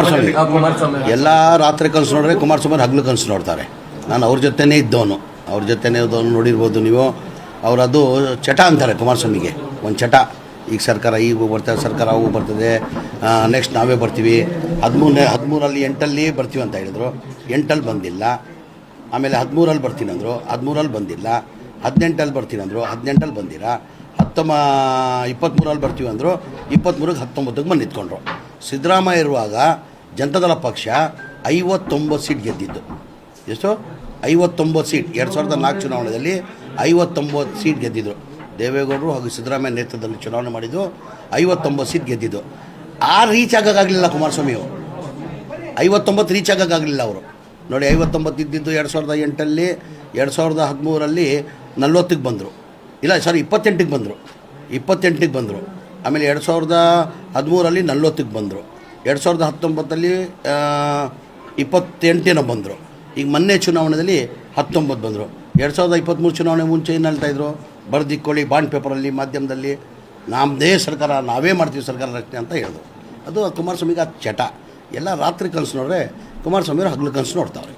ಕುಮಾರಸ್ವಾಮಿ. ಎಲ್ಲ ರಾತ್ರಿ ಕನಸು ನೋಡಿದ್ರೆ ಕುಮಾರಸ್ವಾಮಿ ಹಗಲು ಕನಸು ನೋಡ್ತಾರೆ. ನಾನು ಅವ್ರ ಜೊತೆನೇ ಇದ್ದವನು. ಅವ್ರ ಜೊತೆನೇ ಇದ್ದವನು ನೋಡಿರ್ಬೋದು ನೀವು. ಅವರದು ಚಟ ಅಂತಾರೆ ಕುಮಾರಸ್ವಾಮಿಗೆ. ಒಂದು ಚಟ. ಈಗ ಸರ್ಕಾರ ಈಗ ಬರ್ತದೆ ಸರ್ಕಾರ ಅವು ಬರ್ತದೆ. ನೆಕ್ಸ್ಟ್ ನಾವೇ ಬರ್ತೀವಿ. ಹದಿಮೂರನೇ ಹದಿಮೂರಲ್ಲಿ ಎಂಟಲ್ಲಿ ಬರ್ತೀವಿ ಅಂತ ಹೇಳಿದ್ರು. ಎಂಟಲ್ಲಿ ಬಂದಿಲ್ಲ. ಆಮೇಲೆ ಹದಿಮೂರಲ್ಲಿ ಬರ್ತೀನಿ ಅಂದರು. ಹದಿಮೂರಲ್ಲಿ ಬಂದಿಲ್ಲ. ಹದಿನೆಂಟಲ್ಲಿ ಬರ್ತೀನಿ ಅಂದರು. ಹದಿನೆಂಟಲ್ಲಿ ಬಂದಿರ ಹತ್ತೊಂಬ ಇಪ್ಪತ್ತ್ಮೂರಲ್ಲಿ ಬರ್ತೀವಿ ಅಂದರು. ಇಪ್ಪತ್ತ್ಮೂರಕ್ಕೆ ಹತ್ತೊಂಬತ್ತಕ್ಕೆ ಬಂದು ನಿಂತ್ಕೊಂಡ್ರು ಸಿದ್ದರಾಮಯ್ಯ ಇರುವಾಗ ಜನತಾದಳ ಪಕ್ಷ ಐವತ್ತೊಂಬತ್ತು ಸೀಟ್ ಗೆದ್ದಿದ್ದು. ಎಷ್ಟು? ಐವತ್ತೊಂಬತ್ತು ಸೀಟ್. ಎರಡು ಸಾವಿರದ ನಾಲ್ಕು ಚುನಾವಣೆಯಲ್ಲಿ ಐವತ್ತೊಂಬತ್ತು ಸೀಟ್ ಗೆದ್ದಿದ್ದರು ದೇವೇಗೌಡರು ಹಾಗೂ ಸಿದ್ದರಾಮಯ್ಯ ನೇತೃತ್ವದಲ್ಲಿ ಚುನಾವಣೆ ಮಾಡಿದ್ದು ಐವತ್ತೊಂಬತ್ತು ಸೀಟ್ ಗೆದ್ದಿದ್ದು. ಆ ರೀಚ್ ಆಗೋಕ್ಕಾಗಲಿಲ್ಲ ಕುಮಾರಸ್ವಾಮಿ ಐವತ್ತೊಂಬತ್ತು ರೀಚ್ ಆಗೋಕ್ಕಾಗಲಿಲ್ಲ ಅವರು. ನೋಡಿ, ಐವತ್ತೊಂಬತ್ತು ಇದ್ದಿದ್ದು ಎರಡು ಸಾವಿರದ ಎಂಟಲ್ಲಿ, ಎರಡು ಸಾವಿರದ ಹದಿಮೂರಲ್ಲಿ ನಲ್ವತ್ತಕ್ಕೆ ಬಂದರು. ಇಲ್ಲ ಸಾರಿ ಇಪ್ಪತ್ತೆಂಟಿಗೆ ಬಂದರು. ಇಪ್ಪತ್ತೆಂಟಿಗೆ ಬಂದರು. ಆಮೇಲೆ ಎರಡು ಸಾವಿರದ ಹದಿಮೂರಲ್ಲಿ ನಲ್ವತ್ತಕ್ಕೆ ಬಂದರು. ಎರಡು ಸಾವಿರದ ಹತ್ತೊಂಬತ್ತಲ್ಲಿ ಇಪ್ಪತ್ತೆಂಟಿನ ಬಂದರು. ಈಗ ಮೊನ್ನೆ ಚುನಾವಣೆಯಲ್ಲಿ ಹತ್ತೊಂಬತ್ತು ಬಂದರು. ಎರಡು ಸಾವಿರದ ಇಪ್ಪತ್ತ್ಮೂರು ಚುನಾವಣೆ ಮುಂಚೆ ಏನು ಹೇಳ್ತಾಯಿದ್ರು ಬರೆದಿಕ್ಕೊಳ್ಳಿ, ಬಾಂಡ್ ಪೇಪರಲ್ಲಿ, ಮಾಧ್ಯಮದಲ್ಲಿ ನಮ್ಮದೇ ಸರ್ಕಾರ, ನಾವೇ ಮಾಡ್ತೀವಿ ಸರ್ಕಾರ ರಚನೆ ಅಂತ ಹೇಳಿದ್ರು. ಅದು ಕುಮಾರಸ್ವಾಮಿಗೆ ಚಟ. ಎಲ್ಲ ರಾತ್ರಿ ಕನಸು ನೋಡ್ರೆ ಕುಮಾರಸ್ವಾಮಿಯವರು ಹಗ್ಲು ಕನಸು ನೋಡ್ತಾವ್ರೆ.